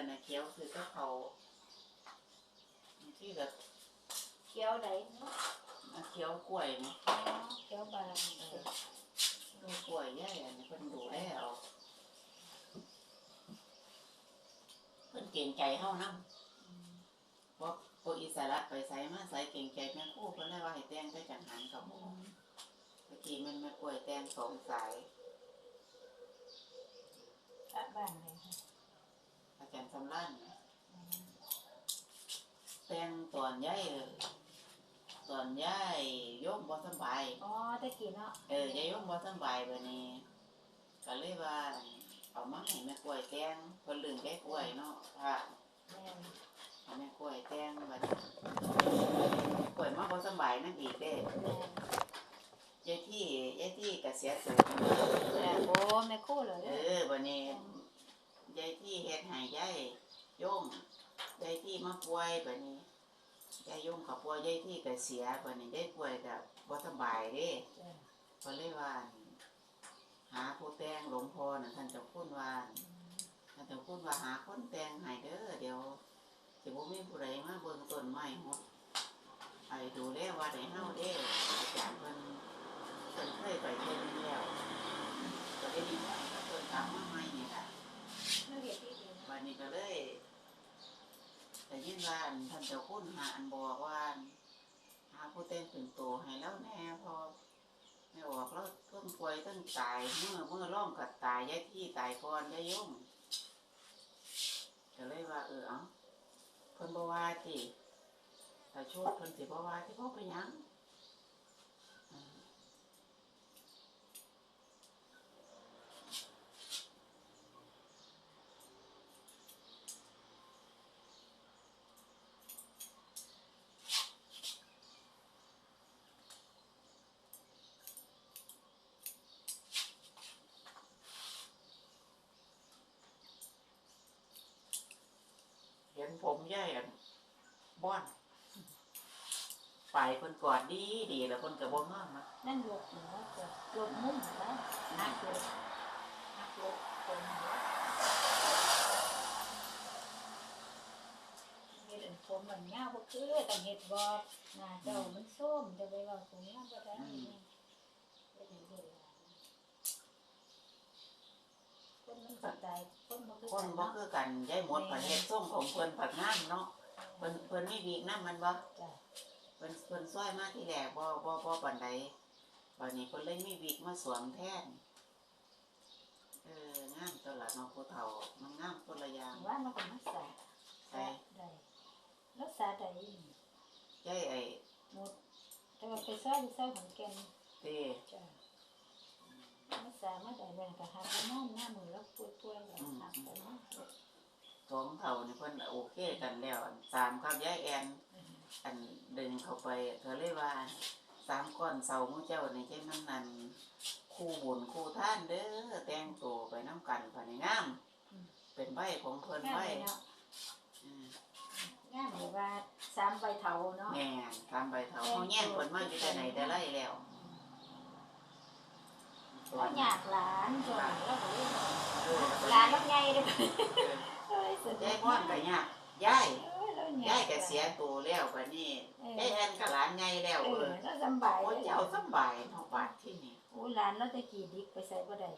กันนะเคี้ยวคือก็เขาที่แบบเคี้ยวใดเนาะมาเคี้ยวกล้วยนะอ๋อเคี้ยวบางดูกล้วยย่ายอันนี้เพิ่นดูแลเอาเพิ่นเก่งใจเฮานำเพราะพวกอิสระไปไสมาไสเก่งใจแม่ครู่เพิ่นเลยว่าให้แต่งได้จังหันกับหมู่เมื่อกี้มันแม่กล้วยแต่งสองสาย พระบ้านเลยค่ะ อาจารย์สำรานนะแต่งต อนย้ายตอนย้ายโยมบ่สำบายอ๋อตะกี้เนาะเออยายยงบ่สำบายบัดนี้ก็เลยว่าเอามาให้แม่กล้วยแตงเพิ่นลืมแก้กล้วยเนาะพระแม่นเอาแม่กล้วยแตงบัดนี้กล้วยมาบ่สำบายนั่นอีกเด้แม่นยายที่ยายที่ก็เสียสูญแม่โอ้แม่ครู่เหรอเอเด้ออบัดนี้ยายที่เฮ็ดให้ยายโยมยายที่มาป่วยบัดนี้ ยายโยงกับป่วยยายที่ก็เสียบัดนี้ยายป่วยก็บ่สบายเด้จ้ะก็เลยว่าหาผู้แต่งหลวงพ่อน่ะท่านเจะพูดว่าท่านเจะพูดว่าหาคนแต่งให้เด้อเดี๋ยวสิบ่มีผู้ใดมาเบิ่งต้นไม้หมดไอ้ดูแลว่าได้เฮาเด้อาจารย์เพิ่นเพิ่นเคยไปเพิ่นแล้วก็ได้ดีว่าเพิ่นถามมาใหม่นี่ค่ะ ไม่เห็นที่ดีนะ วันนี้ก็เลยแต่ ยินว่านท่านเจ้าคุณหาอันบอกว่านหาผู้แต่งเป็นตัวให้แล้วแน่พอไม่ออกแล้วเพิ่งป่วยเพิ่งตายเมื่อเมื่อร่องกัดตายยายที่ตายก่อนยายยงก็เลยว่า เออเอาเพิ่นบ่ว่าติถ้าโชดเพิ่นสิบ่ว่าที่พ่อไปยัง เห็นผมยายอันบ้อนไปเพิ่นกอดดีดีแล้วเพิ่นก็บ่งามนะนั่นหลบเนาะจ้ะหลบมุมนะหักหลบหักหลบคนเนาะเฮ็ดอันผมมันยาวบ่คือต้องเฮ็ดบ่หน้าเจ้ามันส้มจะไปเว้าตรงนี้บ่ได้เนี่ยเฮ็ดให้เฮ็ดหลายคนมันสไตล์คนบ่ คือคกันนบ่เนาะคือกันยายหมดผัดเฮ็ดส่งของเพิ่นผัดงามเนาะเพิ่นเพิ่นมีวีกนำมันบ่จ้ะ เพิ่นเพิ่นซอยมาที่แรกบ่บ่บ่ปานใดบัดนี้เพิ่นเลยมีวิกมาสวมแทนเอองามตัวละเนาะผู้เฒ่ามันงามคนละอย่างว่ามันก็มาสาใช่ได้แล้วสาได้อีหลียายไอ้หมดแต่ว่าไปซอยอยู่ซอยขอนแก่น เต้ จ้ะมาสามาได้ แม่นก็หักไปนอนหน้ามือแล้วป่วยๆแล้วหักไปนอนสองเฒ่านี่เพิ่นโอเคกันแล้วอันสามครับยายแอน อันดึงเข้าไปก็เลยว่าสามก้อนเสาหมู่เจ้านี่ใช่มันนั่นคู่บุญคู่ท่านเด้อแต่งตัวไปน้ำกันภายในงามเป็นใบของเพิ่นงามใบเลยเนาะอืมงามเลยว่าสามใบเถาเนาะ แม่นทำใบเถาเขาแย่งคนมาอยู่แต่ไหนแต่ไรแล้ว เขาอยากหลานจนแล้วก็เลยเออหลานแล้วไงเด้อเอ้ยสุดยายพ่อนก็ยากยายเอ้ยแล้วยายก็เสียตัวแล้วบัดนี้เออยายแอนก็หลานใหญ่แล้วเอเอออแล้วสำบายโอ้เลยเจ้าสำบายเนาะบาดที่นี่โอ้ยหลานแล้วตะกี้ดิกไปใส่บ่ได้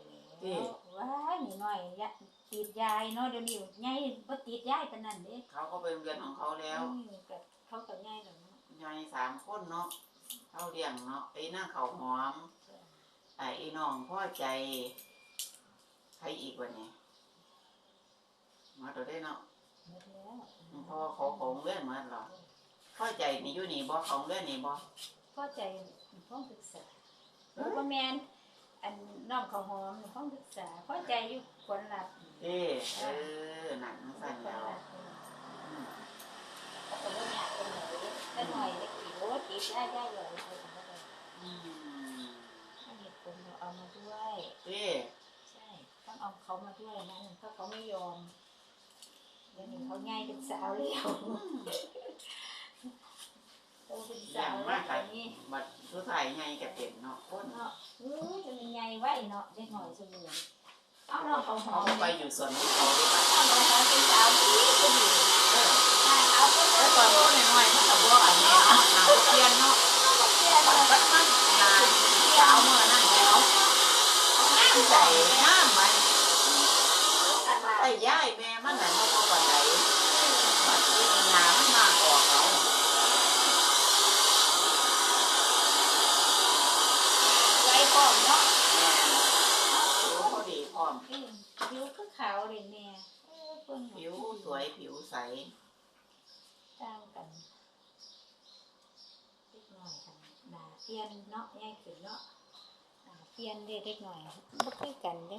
เอ๊ะแล้วว้ายนี่น้อยยะติดยายเนาะเดี๋ยวนี้ยายบ่ติดยายปานนั้นเด้เขาก็ไปโรงเรียนของเขาแล้วอืมก็เขาก็ยายแล้วเนาะยายสามคนเนาะเขาเลี้ยงเนาะไอ้นั่งเขาวหอม ไอ้อีน้องพ่อใจใครอีกวะเนี่ยมาตัวได้เนาะหมดแล้วพ่อเขาของเลื่อนมาหรอพ่อใจนี่อยู่นี่บ่ของเลื่อนนี่บ่พอใจห้องศึกษาโอ้บ่แม่นอันน้องข้าวหอมห้องศึกษาพอใจอยู่คนหลับเอ้เออหนังสั่นแล้วอืมเขาก็บ่อยากเป็นไหนแต่หน่อยตะกี้โอ้ติดได้ได้เลยเอามาได้ อืม ถ้าเหตุผลเราเอามาด้วย เอ้ ใช่ ต้อง เอาเขามาด้วยนะถ้าเขาไม่ยอมเดี๋ยวนี้เขาง่ายเป็นสาวแล้วอืมโตเป็นอสาย่างวมาแล้กวกัตอนนนี้บัดสุดท้ายไงก็เป็นเนาะคนเนาะอู้จะมีไงไว้เนาะเด็กหน่อยเสมอเอาน้องเขาหอเขามไปอยู่สวนของเขาดีกว่าน้องเขาหอมเป็นสาวที่ก็ดีเออเอาก็แล้วตตออนนโตนี้น้อยๆมันก็บ่อันนี้เนาะหาบ่เปลี่ยนเนาะเสียมันแล้วมันมันนานเอาเมื่อนั่นแล้วที่ใจน้ำมัน ไอ้ย่ายแม่มันน่ะมันบ่ปานใดบัดนี้งามันมาออกเอาไว้พร้อมเนาะแม่ผิวพอดีพร้อมอืมผิวคือขาวเลยแม่เออเพิ่นผิวสวยผิวใสต่างกันเล็กน้อยกันหนาเปลี่ยนเนาะใหญ่ขึ้นเนาะหนาเปลี่ยนเด้เล็กน้อยบ่คือกันเด้